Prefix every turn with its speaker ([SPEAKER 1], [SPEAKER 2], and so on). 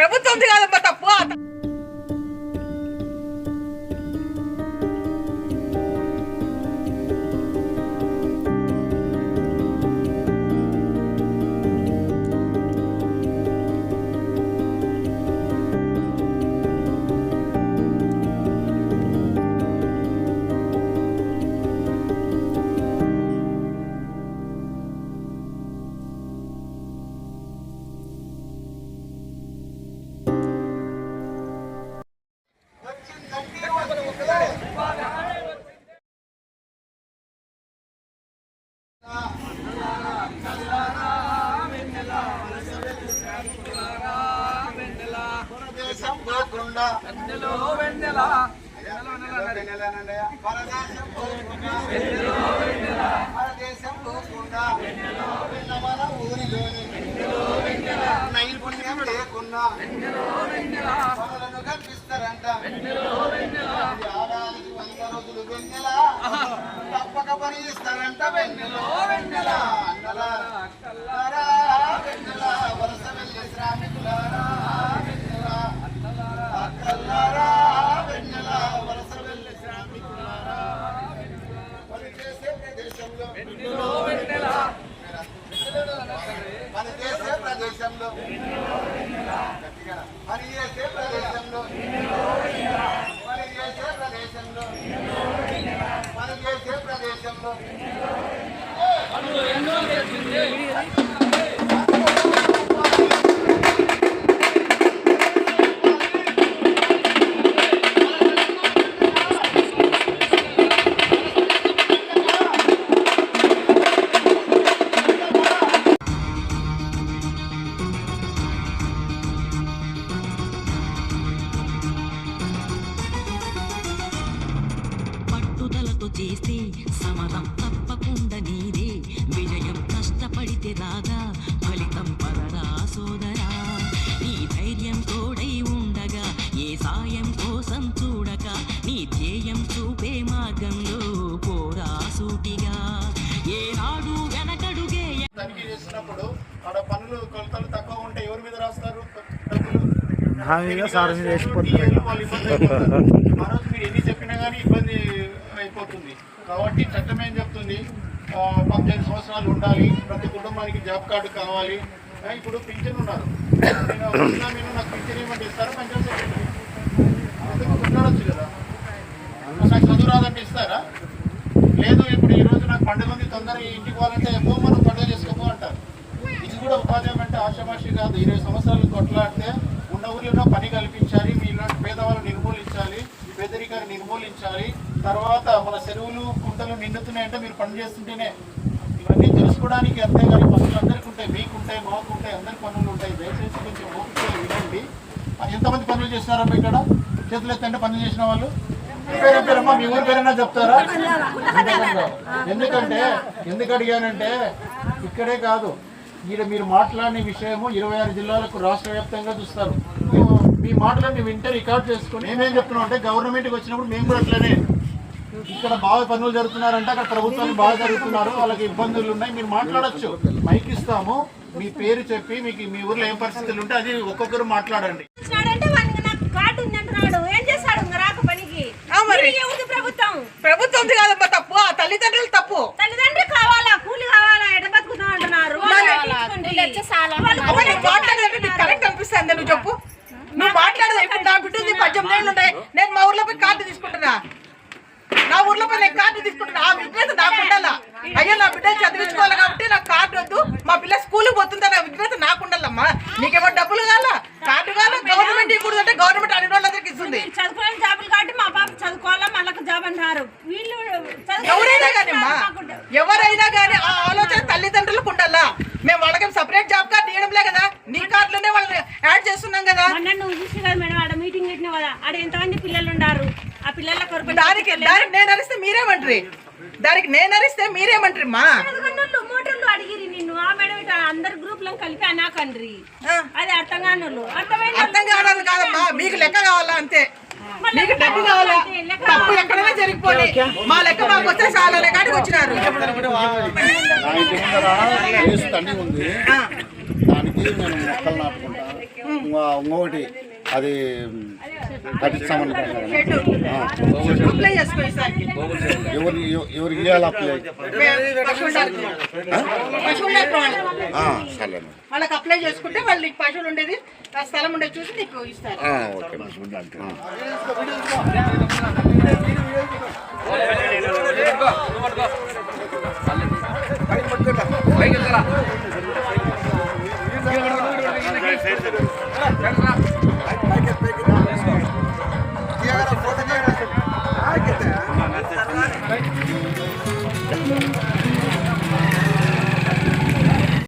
[SPEAKER 1] ప్రభుత్వం
[SPEAKER 2] పోకుండా పరదేశం పోకుండా పరదేశం పోకుండా వెళ్ళ మన ఊరిలోని నైపుణ్యం లేకున్నా. పనులను కల్పిస్తారంట. ఆడానికి వంద రోజులు వెన్నెల? తప్పక పని ఇస్తారంట వెన్నెలో. వెన్నెల? అన్నలారా
[SPEAKER 3] చేస్తే సమరం తప్పకుండా నీదే విజయం కష్టపడితే రాగా ఫలితం పదరా సోదరా నీ ధైర్యం తోడై ఉండగా ఏ సాయం కోసం చూడక నీ ధ్యేయం చూపే మార్గంలో పోరా సూటిగా ఏనాడు వెనకడుగే
[SPEAKER 2] తనిఖీ చేసినప్పుడు ఆడ పనులు కొలతలు తక్కువ ఉంటే ఎవరి మీద రాస్తారు డబ్బులు?
[SPEAKER 4] హామీగా సార్ మీద వేసిపోతారు.
[SPEAKER 2] టెక్నికల్ వాళ్ళు ఇబ్బంది అయిపోతారు. ఆ రోజు మీరు ఎన్ని చెప్పినా కానీ ఇబ్బంది అయిపోతుంది కాబట్టి చట్టం ఏం చెప్తుంది? పద్దెనిమిది సంవత్సరాలు ఉండాలి. ప్రతి కుటుంబానికి జాబ్ కార్డు కావాలి. ఇప్పుడు పింఛన్ ఉన్నారు. నేను మీరు నాకు పింఛన్ ఏమంటే ఇస్తారా? పంచాయతీ సెక్రటరీ ఎందుకు ఉండొచ్చు కదా. నాకు చదువు రాదంటే ఇస్తారా? లేదు ఇప్పుడు ఈరోజు నాకు పండుగ ఉంది తొందరగా ఇంటికి పోవాలంటే ఎక్కువ మనం పండుగ చేసుకోపో అంటారు. ఇది కూడా ఉపాధ్యాయం అంటే ఆశాభాషి కాదు. ఇరవై సంవత్సరాలు తర్వాత మన చెరువులు కుంటలు నిండుతున్నాయంటే మీరు పని చేస్తుంటేనే ఇవన్నీ తెలుసుకోవడానికి అంతే కానీ పనులు అందరికీ ఉంటాయి మీకు ఉంటాయి మాకు ఉంటాయి అందరికి పనులు ఉంటాయి. దయచేసి కొంచెం ఓపిక వినండి. ఎంతమంది పనులు చేస్తున్నారమ్మా ఇక్కడ? చేతులు ఎత్తంటే పనులు చేసిన వాళ్ళు? పేరమ్మా? మీ ఊరి పేరైనా చెప్తారా? ఎందుకంటే ఎందుకు అడిగానంటే ఇక్కడే కాదు. ఈడ మీరు మాట్లాడిన విషయము ఇరవై ఆరు జిల్లాలకు రాష్ట్ర వ్యాప్తంగా చూస్తారు. మీ మాటలన్నీ వింటే రికార్డ్ చేసుకుని మేమేం చెప్తున్నాం అంటే గవర్నమెంట్కి వచ్చినప్పుడు మేము కూడా అట్లనే ఇక్కడ బాగా పనులు జరుగుతున్నారంటే అక్కడ ప్రభుత్వాలు బాగా జరుగుతున్నారు. వాళ్ళకి ఇబ్బందులు ఉన్నాయి. మీరు మాట్లాడొచ్చు. మైక్ ఇస్తాము. మీ పేరు చెప్పి మీకు మీ ఊర్లో ఏం పరిస్థితులు ఉంటే అది ఒక్కొక్కరు మాట్లాడండి.
[SPEAKER 5] ఇచ్చినాడంటే వానికి నాకు కార్డు ఉందంటున్నాడు ఏం చేస్తాడు ఇంకా రాక పనికి?
[SPEAKER 1] ఆ మరి.
[SPEAKER 5] తిరిగి ఉంది ప్రభుత్వం?
[SPEAKER 1] ప్రభుత్వం కాదమ్మా తప్పు. ఆ తల్లిదండ్రులు తప్పు
[SPEAKER 5] తల్లిదండ్రులు కావాలా కూలి కావాలా ఎట బతుకుతాం అంటున్నారు వాళ్ళు
[SPEAKER 1] అమ్మ నువ్వు మాట్లాడేది నీకు కరెక్ట్ అనిపిస్తుంది నువ్వు చెప్పు నువ్వు మాట్లాడదు ఇప్పుడు నా బిడ్డ ఉంది పద్దెనిమిది ఏళ్ళు ఉంటాయి నేను మా ఊర్లో పోయి కార్డు తీసుకుంటున్నా నా ఊర్లో పోయి నేను కార్డు తీసుకుంటున్నా ఆ విజ్ఞత నాకు ఉండాలా అయ్యో నా బిడ్డలు చదివించుకోవాలి కాబట్టి నాకు కార్డు వద్దు. మా పిల్ల స్కూల్కి పోతుందా నా విజ్ఞత నాకు ఉండాలమ్మా. నీకేమో డబ్బులు కావాలా? కార్డు కావాలా? గవర్నమెంట్ ఇప్పుడు అంటే గవర్నమెంట్ అన్ని వాళ్ళందరికీ ఇస్తుంది.
[SPEAKER 5] మీరు చదువుకునే జాబులు కాబట్టి మా పాప చదువుకోవాలా? మళ్ళీ జాబ్ అంటారు. వీళ్ళు
[SPEAKER 1] ఎవరైనా కానీ అమ్మా. ఎవరైనా కానీ ఆ ఆలోచన తల్లిదండ్రులకు ఉండాలా? మేము వాళ్ళకి సపరేట్ జాబ్ కార్డు ఇవ్వడంలే కదా. నీ కార్డులోనే వాళ్ళని యాడ్ చేస్తున్నాం కదా.
[SPEAKER 5] నువ్వు చూసి కదా మేడం ఆడ మీటింగ్ పెట్టినావు కదా. ఆడ ఎంతమంది పిల్లలు ఉన్నారు ఆ పిల్లల కొరకు
[SPEAKER 1] దానికి దానికి నేను అరిస్తే మీరేమంటారు? దానికి నేను అరిస్తే మీరేమంటారు మా
[SPEAKER 5] అర్థం
[SPEAKER 1] కాదమ్మా. మీకు లెక్క కావాలా అంతే? మీకు డబ్బు కావాలా? తప్పు ఎక్కడైనా జరిగిపోయి మా లెక్క మాకు వస్తే చాలనే కాడికి వచ్చినారు.
[SPEAKER 6] దానికి నేను మొక్కలు నాటుకుంటాను ఇంకా ఇంకొకటి అది
[SPEAKER 1] ఈసారికి
[SPEAKER 6] ఎవరు ఎవరికి ఇవ్వాలి అప్లై
[SPEAKER 1] వాళ్ళకి.
[SPEAKER 6] సరే
[SPEAKER 1] వాళ్ళకి అప్లై చేసుకుంటే వాళ్ళు నీకు పశువులు ఉండేది ఆ స్థలం ఉండేది చూసి నీకు ఇస్తారు.
[SPEAKER 6] ఓకే